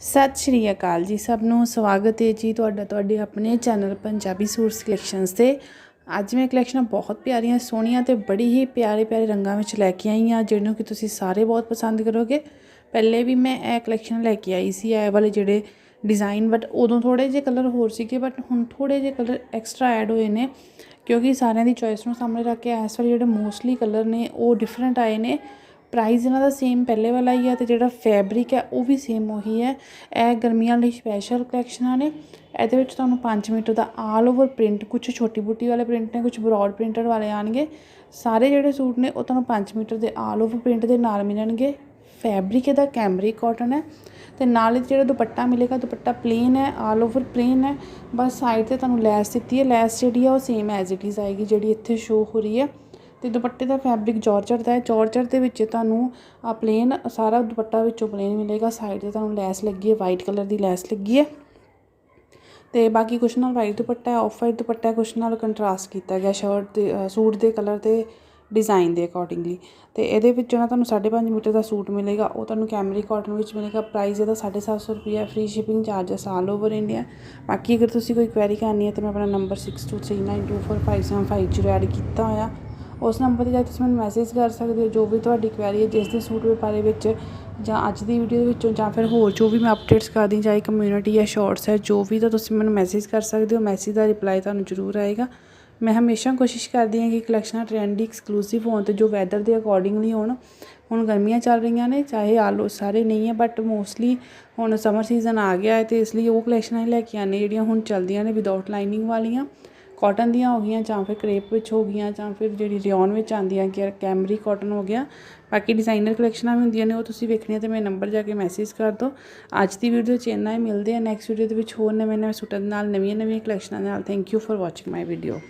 ਸਤਿ ਸ਼੍ਰੀ ਅਕਾਲ ਜੀ ਸਭ ਨੂੰ। ਸਵਾਗਤ ਹੈ ਜੀ ਤੁਹਾਡਾ ਤੁਹਾਡੇ ਆਪਣੇ ਚੈਨਲ ਪੰਜਾਬੀ ਸੂਟਸ ਕਲੈਕਸ਼ਨਸ ਤੇ। ਅੱਜ ਮੈਂ ਕਲੈਕਸ਼ਨਾਂ ਬਹੁਤ ਪਿਆਰੀਆਂ, ਸੋਹਣੀਆਂ ਤੇ ਬੜੀ ਹੀ ਪਿਆਰੇ ਪਿਆਰੇ ਰੰਗਾਂ ਵਿੱਚ ਲੈ ਕੇ ਆਈ ਹਾਂ, ਜਿਹਨੂੰ ਕਿ ਤੁਸੀਂ ਸਾਰੇ ਬਹੁਤ ਪਸੰਦ ਕਰੋਗੇ। ਪਹਿਲੇ ਵੀ ਮੈਂ ਇਹ ਕਲੈਕਸ਼ਨ ਲੈ ਕੇ ਆਈ ਸੀ, ਇਹ ਵਾਲੇ ਜਿਹੜੇ ਡਿਜ਼ਾਈਨ ਬਟ ਉਦੋਂ ਥੋੜੇ ਜਿਹੇ ਕਲਰ ਹੋਰ ਸੀਗੇ ਬਟ ਹੁਣ ਥੋੜੇ ਜਿਹੇ ਕਲਰ ਐਕਸਟਰਾ ਐਡ ਹੋਏ ਨੇ, ਕਿਉਂਕਿ ਸਾਰਿਆਂ ਦੀ ਚੋਇਸ ਨੂੰ ਸਾਹਮਣੇ ਰੱਖ ਕੇ ਇਸ ਵਾਲੇ ਜਿਹੜੇ ਮੋਸਟਲੀ ਕਲਰ ਨੇ, ਉਹ ਡਿਫਰੈਂਟ ਆਏ ਨੇ। ਪ੍ਰਾਈਜ਼ ਇਹਨਾਂ ਦਾ ਸੇਮ ਪਹਿਲੇ ਵਾਲਾ ਹੀ ਹੈ ਤੇ ਜਿਹੜਾ ਫੈਬਰਿਕ ਹੈ ਉਹ ਵੀ ਸੇਮ ਉਹੀ ਹੈ। ਇਹ ਗਰਮੀਆਂ ਲਈ ਸਪੈਸ਼ਲ ਕਲੈਕਸ਼ਨਾਂ ਨੇ। ਇਹਦੇ ਵਿੱਚ ਤੁਹਾਨੂੰ 5 ਮੀਟਰ ਦਾ ਆਲ ਓਵਰ ਪ੍ਰਿੰਟ ਕੁਝ ਛੋਟੀ ਬੂਟੀ ਵਾਲੇ ਪ੍ਰਿੰਟ ਨੇ ਕੁਝ ਬ੍ਰੌਡ ਪ੍ਰਿੰਟਡ ਵਾਲੇ ਆਣਗੇ। ਸਾਰੇ ਜਿਹੜੇ ਸੂਟ ਨੇ ਉਹ ਤੁਹਾਨੂੰ 5 ਮੀਟਰ ਦੇ ਆਲ ਓਵਰ ਪ੍ਰਿੰਟ ਦੇ ਨਾਲ ਮਿਲਣਗੇ। ਫੈਬਰਿਕ ਇਹਦਾ ਕੈਮਰੀ ਕਾਟਨ ਹੈ। ਤੇ ਨਾਲ ਹੀ ਜਿਹੜਾ ਦੁਪੱਟਾ ਮਿਲੇਗਾ, ਦੁਪੱਟਾ ਪਲੇਨ ਹੈ ਆਲ ਓਵਰ ਪਲੇਨ ਹੈ। ਬਸ ਸਾਈਡ ਤੇ ਤੁਹਾਨੂੰ ਲੈਸ ਦਿੱਤੀ ਹੈ। ਲੈਸ ਜਿਹੜੀ ਆ ਉਹ ਸੇਮ ਐਜ਼ ਇਟ ਇਜ਼ ਆਏਗੀ, ਜਿਹੜੀ ਇੱਥੇ ਸ਼ੋ ਹੋ ਰਹੀ ਹੈ। ਅਤੇ ਦੁਪੱਟੇ ਦਾ ਫੈਬਰਿਕ ਜਾਰਜਟ ਦਾ ਹੈ। ਜਾਰਜਟ ਦੇ ਵਿੱਚ ਤੁਹਾਨੂੰ ਆ ਪਲੇਨ ਸਾਰਾ ਦੁਪੱਟਾ ਵਿੱਚੋਂ ਪਲੇਨ ਮਿਲੇਗਾ। ਸਾਈਡ ਤੇ ਤੁਹਾਨੂੰ ਲੈਸ ਲੱਗੀ ਹੈ। ਵਾਈਟ ਕਲਰ ਦੀ ਲੈਸ ਲੱਗੀ ਹੈ। ਤੇ ਬਾਕੀ ਕੁਛ ਨਾਲ ਵਾਈਟ ਦੁਪੱਟਾ ਹੈ। ਆਫ ਵਾਈਟ ਦੁਪੱਟਾ ਕੁਛ ਨਾਲ ਕੰਟਰਾਸਟ ਕੀਤਾ ਗਿਆ ਸ਼ਰਟ ਦੇ ਸੂਟ ਦੇ ਕਲਰ ਤੇ ਡਿਜ਼ਾਈਨ ਦੇ ਅਕੋਰਡਿੰਗਲੀ ਤੇ ਇਹਦੇ ਵਿੱਚ ਜਿਹੜਾ ਤੁਹਾਨੂੰ 5.5 ਮੀਟਰ ਦਾ ਸੂਟ ਮਿਲੇਗਾ। ਉਹ ਤੁਹਾਨੂੰ ਕੈਮਰੀ ਕਾਟਨ ਵਿੱਚ ਮਿਲੇਗਾ। ਪ੍ਰਾਈਸ ਇਹਦਾ 750 ਰੁਪਏ free shipping charges all over India ਬਾਕੀ ਅਗਰ ਤੁਸੀਂ ਕੋਈ ਕੁਐਰੀ ਕਰਨੀ ਹੈ ਤਾਂ ਮੈਂ ਆਪਣਾ ਨੰਬਰ 6239245750 ਐਡ ਕੀਤਾ ਹੋਇਆ। ਉਸ ਨੰਬਰ ਤੇ ਜਾ ਕੇ ਤੁਸੀਂ ਮੈਨੂੰ ਮੈਸੇਜ ਕਰ ਸਕਦੇ ਹੋ, ਜੋ ਵੀ ਤੁਹਾਡੀ ਕੁਐਰੀ ਹੈ, ਜਿਸ ਦੇ ਸੂਟ ਦੇ ਵਿੱਚ ਜਾਂ ਅੱਜ ਦੀ ਵੀਡੀਓ ਦੇ ਵਿੱਚੋਂ ਜਾਂ ਫਿਰ ਹੋਰ ਜੋ ਵੀ ਮੈਂ ਅਪਡੇਟਸ ਕਰਦੀ ਚਾਹੇ ਕਮਿਊਨਿਟੀ ਹੈ ਸ਼ਾਰਟਸ ਹੈ, ਜੋ ਵੀ, ਤਾਂ ਤੁਸੀਂ ਮੈਨੂੰ ਮੈਸੇਜ ਕਰ ਸਕਦੇ ਹੋ। ਮੈਸੇਜ ਦਾ ਰਿਪਲਾਈ ਤੁਹਾਨੂੰ ਜ਼ਰੂਰ ਆਏਗਾ। ਮੈਂ ਹਮੇਸ਼ਾ ਕੋਸ਼ਿਸ਼ ਕਰਦੀ ਹਾਂ ਕਿ ਕਲੈਕਸ਼ਨਾਂ ਟ੍ਰੈਂਡੀ ਐਕਸਕਲੂਸਿਵ ਹੋਣ ਤੇ ਜੋ ਵੈਦਰ ਦੇ ਅਕੋਰਡਿੰਗਲੀ ਹੋਣ। ਹੁਣ ਗਰਮੀਆਂ ਚੱਲ ਰਹੀਆਂ ਨੇ, ਚਾਹੇ ਆਲੋ ਸਾਰੇ ਨਹੀਂ ਹੈ ਬਟ ਮੋਸਟਲੀ ਹੁਣ ਸਮਰ ਸੀਜ਼ਨ ਆ ਗਿਆ ਹੈ ਤੇ ਇਸ ਲਈ ਉਹ ਕਲੈਕਸ਼ਨਾਂ ਹੀ ਲੈ ਕੇ ਆਨੇ ਜਿਹੜੀਆਂ ਹੁਣ ਚੱਲਦੀਆਂ ਨੇ ਵਿਦਆਊਟ ਲਾਈਨਿੰਗ ਵਾਲੀਆਂ। ਕਾਟਨ ਦੀਆਂ ਹੋ ਗਈਆਂ ਜਾਂ ਫਿਰ ਕਰੇਪ ਵਿੱਚ ਹੋ ਗਈਆਂ ਜਾਂ ਫਿਰ ਜਿਹੜੀ ਰਿਓਨ ਵਿੱਚ ਆਉਂਦੀਆਂ ਕਿ ਕੈਮਰੀ ਕਾਟਨ ਹੋ ਗਿਆ। ਬਾਕੀ ਡਿਜ਼ਾਈਨਰ ਕਲੈਕਸ਼ਨਾਂ ਵੀ ਹੁੰਦੀਆਂ ਨੇ, ਉਹ ਤੁਸੀਂ ਵੇਖਣੀਆਂ ਤੇ ਮੇਰੇ ਨੰਬਰ ਜਾ ਕੇ ਮੈਸੇਜ ਕਰ ਦਿਓ। ਅੱਜ ਦੀ ਵੀਡੀਓ 'ਚ ਇੰਨਾ ਹੀ, ਮਿਲਦੇ ਆ ਨੈਕਸਟ ਵੀਡੀਓ ਦੇ ਵਿੱਚ ਹੋਰ ਨਵੇਂ ਨਵੇਂ ਸੂਟਾਂ ਦੇ ਨਾਲ ਨਵੀਆਂ ਨਵੀਆਂ ਕਲੈਕਸ਼ਨਾਂ ਨਾਲ। Thank you for watching my video